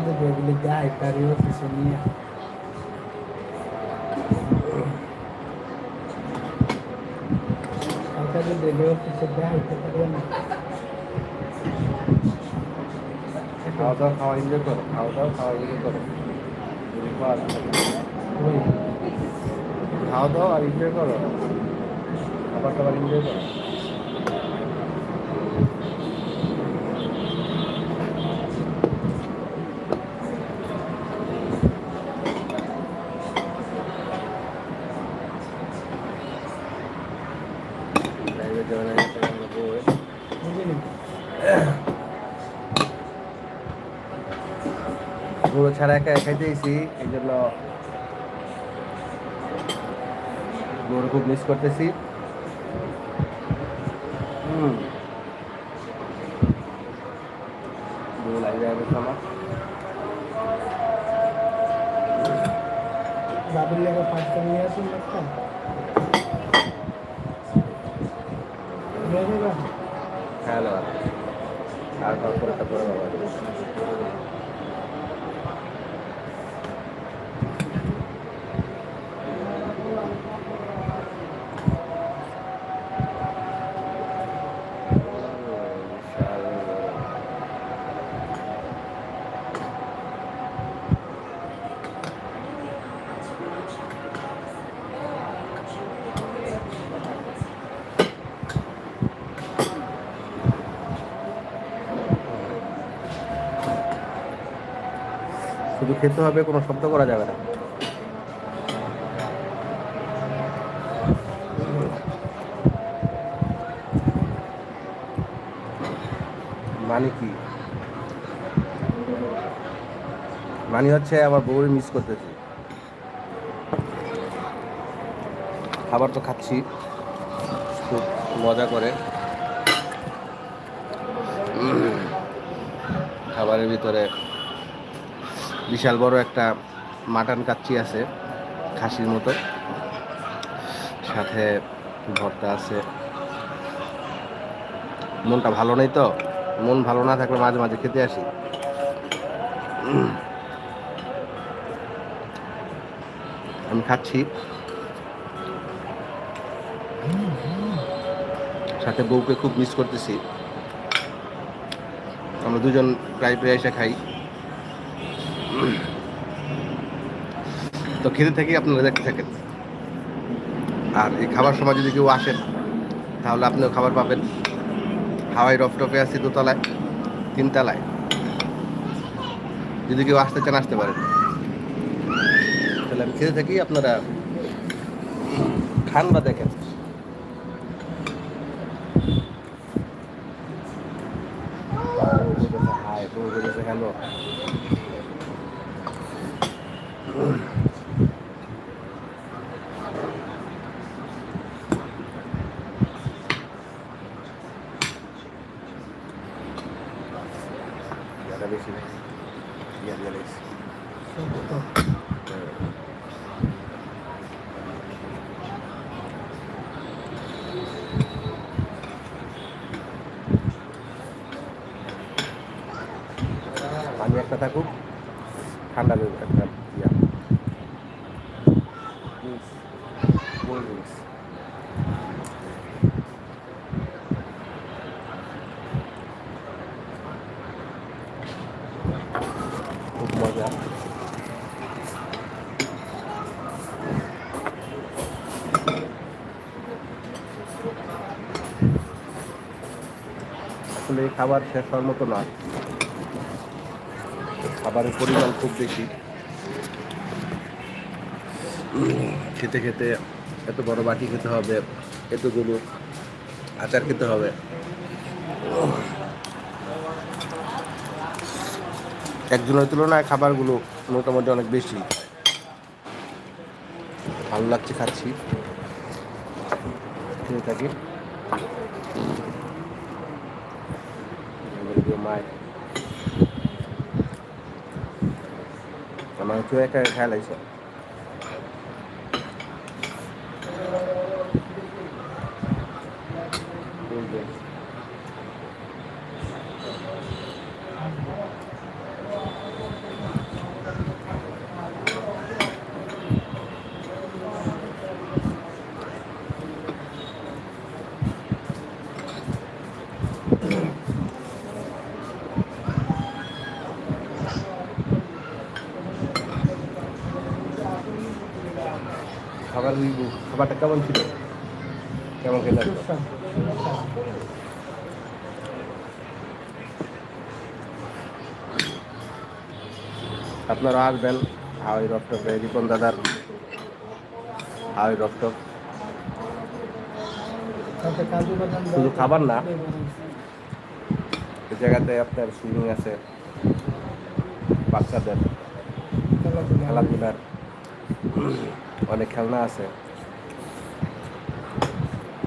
দুধ এগুলি দেয় তারই অফিসে নিয়ে দুধ এগুলি অফিসে দেয় না খাওয়া দাওয়া খাওয়া এনজয় করো খাওয়া দাওয়া খাওয়া এনজয় করো খাওয়া দাওয়া আর এনজয় করো খাবার টাবার এনজয় করো Private যাবে না, এটা আমরা বই। বুঝলি গুঁড়ো ছাড়া একা খাইতেইছি এই জন্য গুঁড়ো খুব মিস করতেছি। হুম। গুঁড়ো লাগে যাবে আমার। বাবুর লেগে পাঁচটা নিয়ে আসুন একটা। হ্যালো। আর তারপরে তারপরে বাবা শুধু খেতে হবে, কোনো শব্দ করা যাবে না। মানে কি? মানে হচ্ছে আমার বউরে মিস করতেছি। খাবার তো খাচ্ছি, খুব মজা করে। খাবারের ভিতরে বিশাল বড় একটা মাটন কাচ্চি আছে, খাসির মতো। সাথে ভর্তা আছে। মনটা ভালো নেই তো? মন ভালো না থাকলে মাঝে মাঝে খেতে আসি। আমি খাচ্ছি। সাথে বউকে খুব মিস করতেছি। আমরা দুজন প্রায় প্রায় এসে খাই। তো খেতে থেকেই আপনারা দেখতে থাকেন আর এই খাবার সময় যদি কেউ আসেন তাহলে আপনিও খাবার পাবেন। হাওয়াই রফটপে আছি দোতলায়, তিনতলায়। যদি কেউ আসতে চান, আসতে পারেন। তাহলে আমি খেতে থাকি, আপনারা খান বা দেখেন। হ্যালো। ইয়াটা বেশি নেই ইয়া দিয়ে লাইছি পানি একটা থাকুক ঠান্ডা দেবো একটা ইয়া কোল্ড ড্রিঙ্কস খুব মজা এই খাবার শেষ হওয়ার মতো নয়। খাবারের পরিমাণ খুব বেশি। খেতে খেতে এত বড় বাটি খেতে হবে, এতগুলো আচার খেতে হবে। একজনের তুলনায় খাবারগুলো মোটামুটি অনেক বেশি। ভালো লাগছে খাচ্ছি। খেয়ে থাকি। প্রিয় মায় আমার কেউ একটা খেয়াল আছে খাবার খাবারটা কেমন ছিল? কেমন খেতে। আপনারা আসবেন হাওয়াই রফটপে রিপন দাদার হাওয়াই রফটপ শুধু খাবার না। এই জায়গাতে আপনার সুইমিং আছে বাচ্চাদের খেলাধুলার অনেক খেলনা আছে।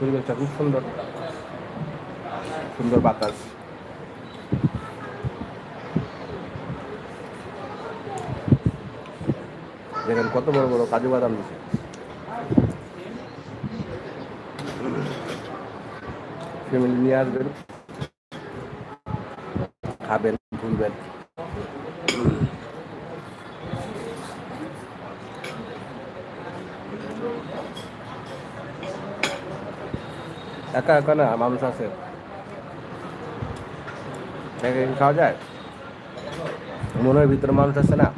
পরিবেশটা খুব সুন্দর। সুন্দর বাতাস। দেখেন কত বড় বড় কাজু বাদাম দিছে। ফ্যামিলি নিয়ে আসবেন। খাবেন, ঘুরবেন। একা একা না, মানুষ আছে। খাওয়া যায়? মনের ভিতরে মানুষ আছে না?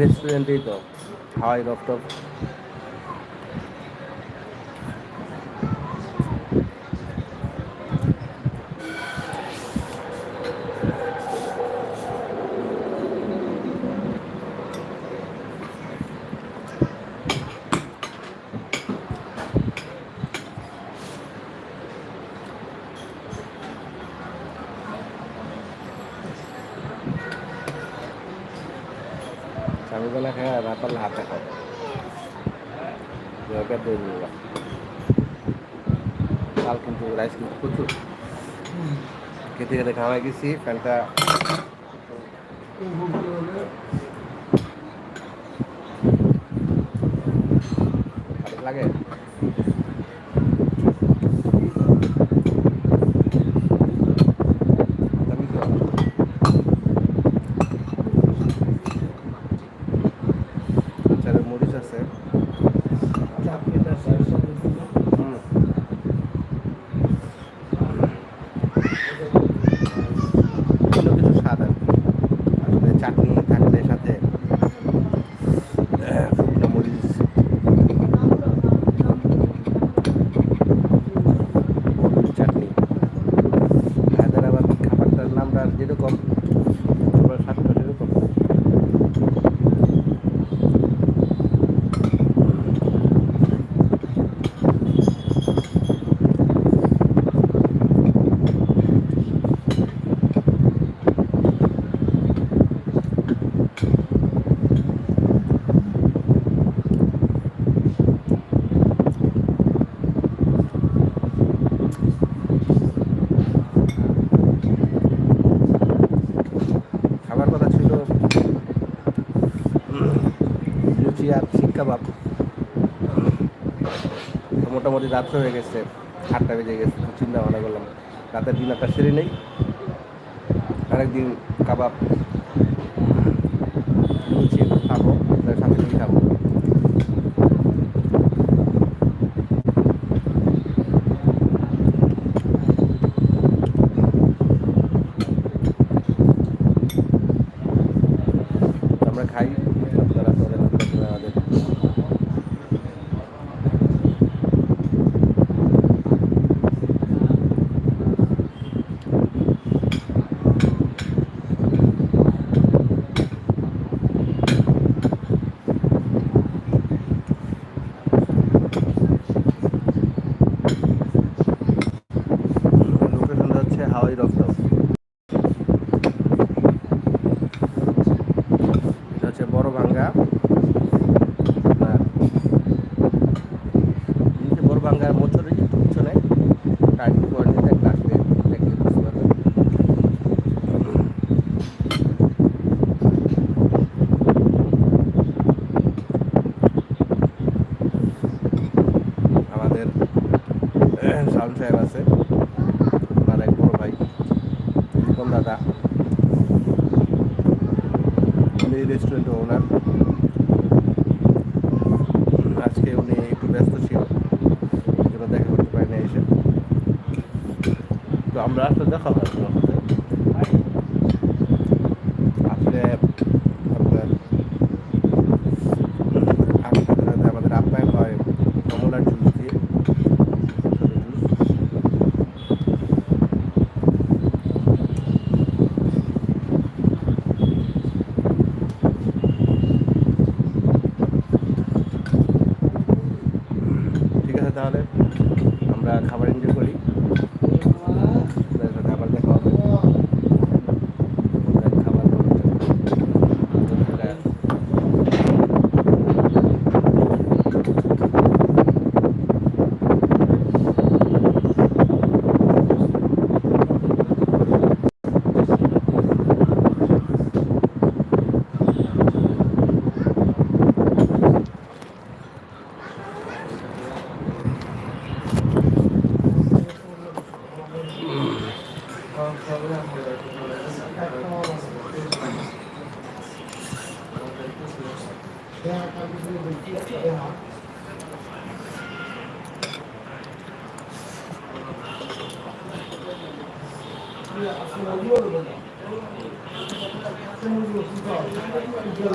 রেস্টুরেন্টেই তো। হাওয়াই রফটপ স্বামীবেলা খেয়ে না পারলে হাতে নিলাম কাল কিন্তু রাইস কিন্তু প্রচুর। খেতে খেতে খাওয়াই গেছি ফ্যানটা এই ভুগি হলে খারাপ লাগে আমি তো আচারের মরিচ আছে চাপড়িটা শেষ হবে কিনা। হুম অন্য কিছু স্বাদ আর কি আসলে চাটনি থাকলে সাথে আহ, শুকনো মরিচ হলুদ চাটনি হায়দ্রাবাদ খাবারটার নামটা যেরকম ওর স্বাদটা সেরকম খাবার কথা ছিল উম, লুচি আর শিক কাবাব তো মোটামুটি রাত হয়ে গেছে, আটটা বেজে গেছে চিন্তা ভাবনা করলাম, রাতের ডিনারটা সেরে নেই। আরেকদিন কাবাব খাব সাথে খাব। হয় রকম রেস্টুরেন্টের ওনার আজকে উনি একটু ব্যস্ত ছিল। দেখা করতে পারেনি এসে। তো আমরা আসলে দেখা হয় ওনার সাথে আসলে আপনার আমি সাধারণত আমাদের আপ্যায়ন হয় কমলার জুস দিয়ে ছোটো জুস ঠিক আছে তাহলে আমরা খাবার এনজয় করি। 哎呀，我饿着不能。中午就吃啥？中。